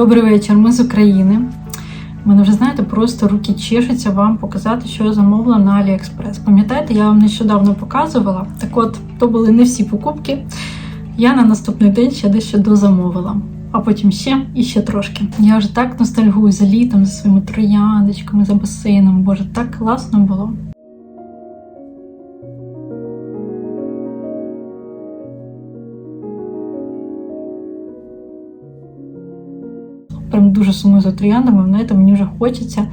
Добрий вечір, ми з України. Мене вже знаєте, просто руки чешуться вам показати, що я замовила на AliExpress. Пам'ятаєте, я вам нещодавно показувала. Так от, то були не всі покупки. Я на наступний день ще дещо дозамовила. А потім ще і ще трошки. Я вже так ностальгую за літом, за своїми трояндочками, за басейном. Боже, так класно було. Дуже сумую за трояндами. Знаєте, мені вже хочеться,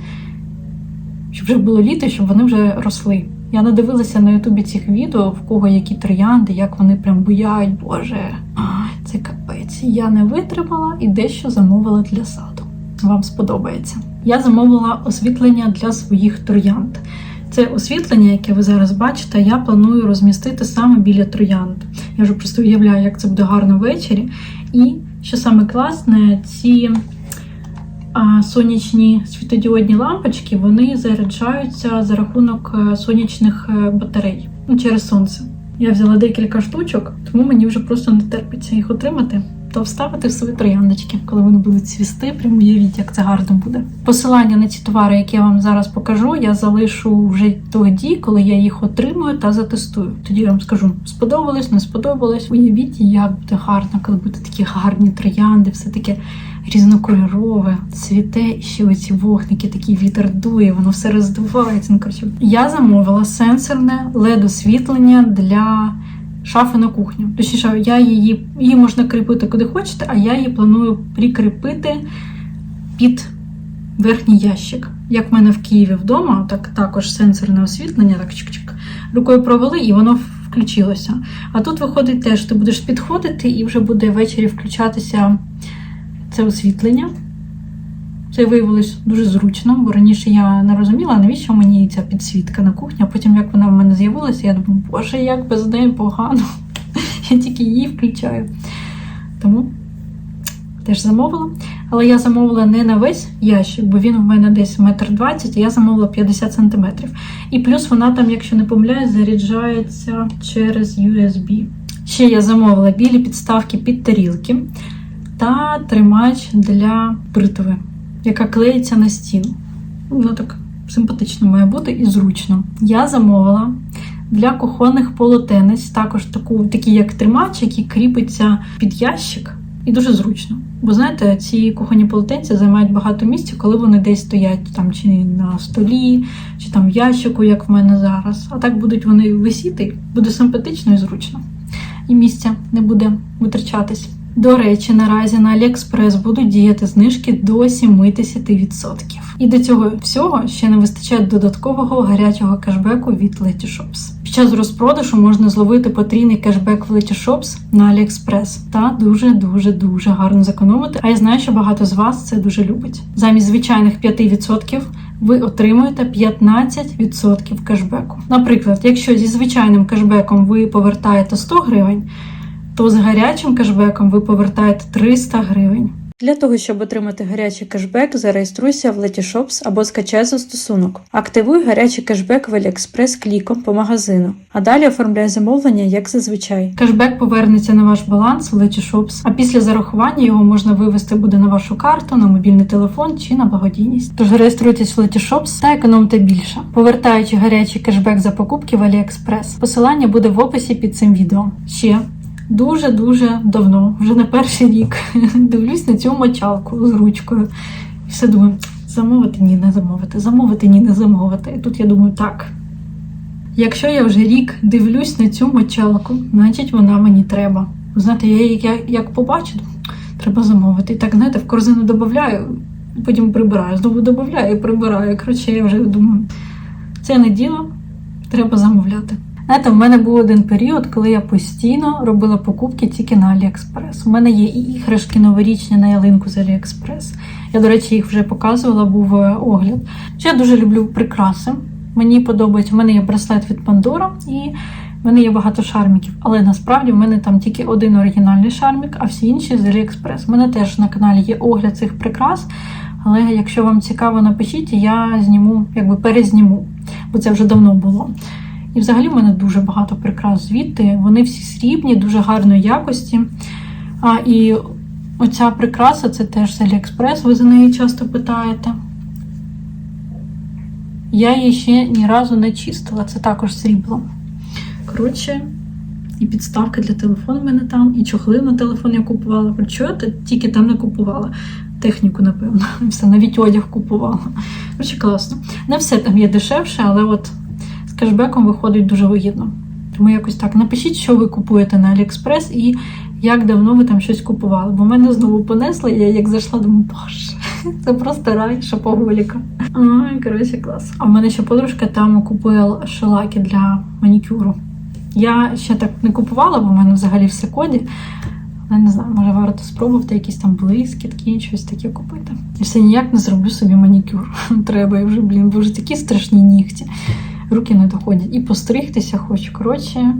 щоб вже було літо, щоб вони вже росли. Я надивилася на Ютубі цих відео, в кого які троянди, як вони прям буяють, боже, це капець. Я не витримала і дещо замовила для саду. Вам сподобається. Я замовила освітлення для своїх троянд. Це освітлення, яке ви зараз бачите, я планую розмістити саме біля троянд. Я вже просто уявляю, як це буде гарно ввечері. І що саме класне, ці а, сонячні світодіодні лампочки вони заряджаються за рахунок е, сонячних е, батарей ну, через сонце. Я взяла декілька штучок, тому мені вже просто не терпиться їх отримати та вставити в свої трояндочки, коли вони будуть цвісти. Прямо уявіть, як це гарно буде. Посилання на ці товари, які я вам зараз покажу, я залишу вже тоді, коли я їх отримую та затестую. Тоді я вам скажу, сподобалось, не сподобалось. Уявіть, як буде гарно, коли будуть такі гарні троянди, все таке різнокольорове, цвіте, і ще оці вогники, такий вітер дує, воно все роздувається. Ну, коротше, я замовила сенсорне led освітлення для шафи на кухню. Точніше, я її, її можна кріпити куди хочете, а я її планую прикріпити під верхній ящик. Як в мене в Києві вдома, так також сенсорне освітлення, так чик-чик, рукою провели і воно включилося. А тут виходить теж, ти будеш підходити і вже буде ввечері включатися це освітлення. Це виявилось дуже зручно, бо раніше я не розуміла, навіщо мені ця підсвітка на кухні, а потім, як вона в мене з'явилася, я думаю, боже, як без неї погано. Я тільки її включаю. Тому теж замовила. Але я замовила не на весь ящик, бо він у мене десь метр двадцять, а я замовила 50 сантиметрів. І плюс вона там, якщо не помиляюсь, заряджається через USB. Ще я замовила білі підставки під тарілки та тримач для бритви, яка клеїться на стіну. Воно так симпатично має бути і зручно. Я замовила для кухонних полотенець також таку, такий як тримач, який кріпиться під ящик. І дуже зручно. Бо знаєте, ці кухонні полотенці займають багато місця, коли вони десь стоять там чи на столі, чи там в ящику, як в мене зараз. А так будуть вони висіти, буде симпатично і зручно. І місця не буде витрачатись. До речі, наразі на AliExpress будуть діяти знижки до 70%. І до цього всього ще не вистачає додаткового гарячого кешбеку від Letyshops. Під час розпродажу можна зловити потрійний кешбек в Letyshops на AliExpress та дуже-дуже дуже гарно зекономити. А я знаю, що багато з вас це дуже любить. Замість звичайних 5% ви отримуєте 15% кешбеку. Наприклад, якщо зі звичайним кешбеком ви повертаєте 100 гривень то з гарячим кешбеком ви повертаєте 300 гривень. Для того, щоб отримати гарячий кешбек, зареєструйся в Letyshops або скачай застосунок. Активуй гарячий кешбек в AliExpress кліком по магазину, а далі оформляй замовлення, як зазвичай. Кешбек повернеться на ваш баланс в Letyshops, а після зарахування його можна вивести буде на вашу карту, на мобільний телефон чи на благодійність. Тож реєструйтесь в Letyshops та економте більше, повертаючи гарячий кешбек за покупки в AliExpress. Посилання буде в описі під цим відео. Ще дуже-дуже давно, вже не перший рік, дивлюсь на цю мочалку з ручкою. І все думаю, замовити ні, не замовити, замовити ні, не замовити. І тут я думаю, так. Якщо я вже рік дивлюсь на цю мочалку, значить вона мені треба. Знаєте, я її як, як побачу, треба замовити. І так, знаєте, в корзину додаю, потім прибираю, знову додаю і прибираю. Коротше, я вже думаю, це не діло, треба замовляти. Знаєте, в мене був один період, коли я постійно робила покупки тільки на AliExpress. У мене є іграшки новорічні на ялинку з AliExpress. Я, до речі, їх вже показувала, був е, огляд. Ще я дуже люблю прикраси. Мені подобається, в мене є браслет від Pandora і в мене є багато шарміків. Але насправді в мене там тільки один оригінальний шармік, а всі інші з AliExpress. У мене теж на каналі є огляд цих прикрас. Але якщо вам цікаво, напишіть, я зніму, якби перезніму, бо це вже давно було. І взагалі в мене дуже багато прикрас звідти. Вони всі срібні, дуже гарної якості. А, І Оця прикраса це теж з Аліекспрес, ви за неї часто питаєте. Я її ще ні разу не чистила, це також срібло. Коротше, і підставка для телефону в мене там, і чохли на телефон я купувала. Що я тільки там не купувала. Техніку, напевно. Все, навіть одяг купувала. Коротше, класно. Не все там є дешевше, але от кешбеком виходить дуже вигідно. Тому якось так. Напишіть, що ви купуєте на Аліекспрес і як давно ви там щось купували. Бо мене знову понесло, і я як зайшла, думаю, боже, це просто рай шопоголіка. Ай, коротше, клас. А в мене ще подружка там купує шелаки для манікюру. Я ще так не купувала, бо в мене взагалі все коді. Але не знаю, може варто спробувати якісь там блискітки, щось таке купити. І все ніяк не зроблю собі манікюр. Треба я вже, блін, бо вже такі страшні нігті. Руки не доходять. І постригтися хочу. Коротше,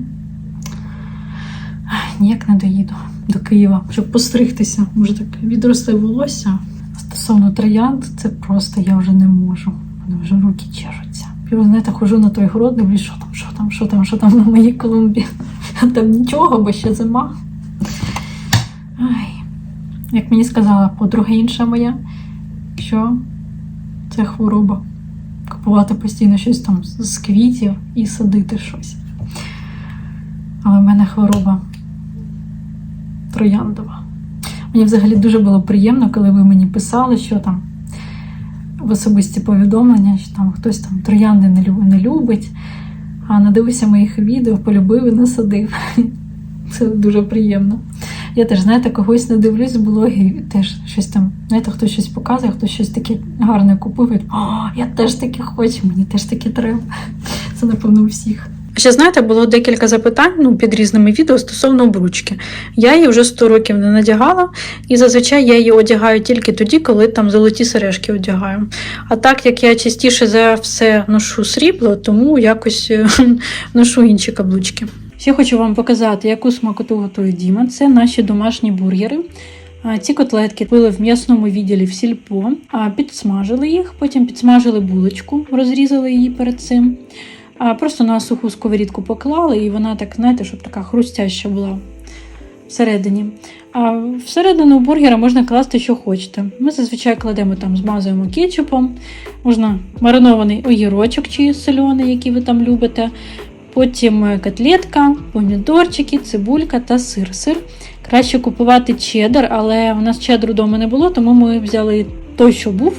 ніяк не доїду до Києва, щоб постригтися. Може так відросте волосся. Стосовно троянд, це просто я вже не можу. Мене вже руки чешуться. Я, знаєте, хожу на той город, дивлюсь, що там, що там, що там, що там на моїй клумбі. А там нічого, бо ще зима. Ай. Як мені сказала подруга інша моя, що це хвороба. Купувати постійно щось там з квітів і садити щось. Але в мене хвороба трояндова. Мені взагалі дуже було приємно, коли ви мені писали, що там в особисті повідомлення, що там хтось там троянди не любить, а надивився моїх відео, полюбив і насадив. Це дуже приємно. Я теж, знаєте, когось не дивлюсь з блогів, теж щось там, знаєте, хтось щось показує, хтось щось таке гарне купив. О, я теж таке хочу, мені теж таке треба. Це, напевно, у всіх. Ще знаєте, було декілька запитань ну, під різними відео стосовно обручки. Я її вже 100 років не надягала, і зазвичай я її одягаю тільки тоді, коли там золоті сережки одягаю. А так як я частіше за все ношу срібло, тому якось е, ношу інші каблучки. Ще хочу вам показати, яку смакоту готує Діма. Це наші домашні бургери. Ці котлетки пили в м'ясному відділі в сільпо, підсмажили їх, потім підсмажили булочку, розрізали її перед цим. Просто на суху сковорідку поклали, і вона так, знаєте, щоб така хрустяща була всередині. А всередину бургера можна класти, що хочете. Ми зазвичай кладемо там, змазуємо кетчупом, можна маринований огірочок чи соляний, який ви там любите. Потім е, котлетка, помідорчики, цибулька та сир. Сир краще купувати чеддер, але у нас чеддеру вдома не було, тому ми взяли той, що був,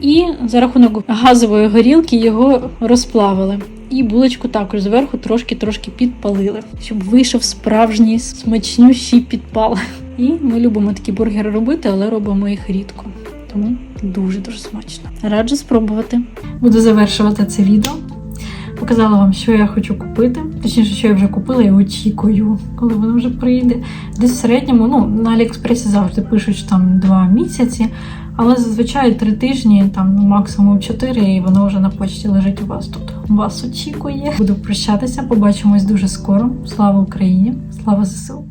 і за рахунок газової горілки його розплавили. І булочку також зверху трошки-трошки підпалили, щоб вийшов справжній смачнющий підпал. І ми любимо такі бургери робити, але робимо їх рідко. Тому дуже-дуже смачно. Раджу спробувати. Буду завершувати це відео. Показала вам, що я хочу купити. Точніше, що я вже купила і очікую, коли воно вже прийде. Десь в середньому, ну, на Аліекспресі завжди пишуть, що там два місяці, але зазвичай три тижні, там максимум чотири, і воно вже на почті лежить у вас тут. Вас очікує. Буду прощатися, побачимось дуже скоро. Слава Україні! Слава ЗСУ!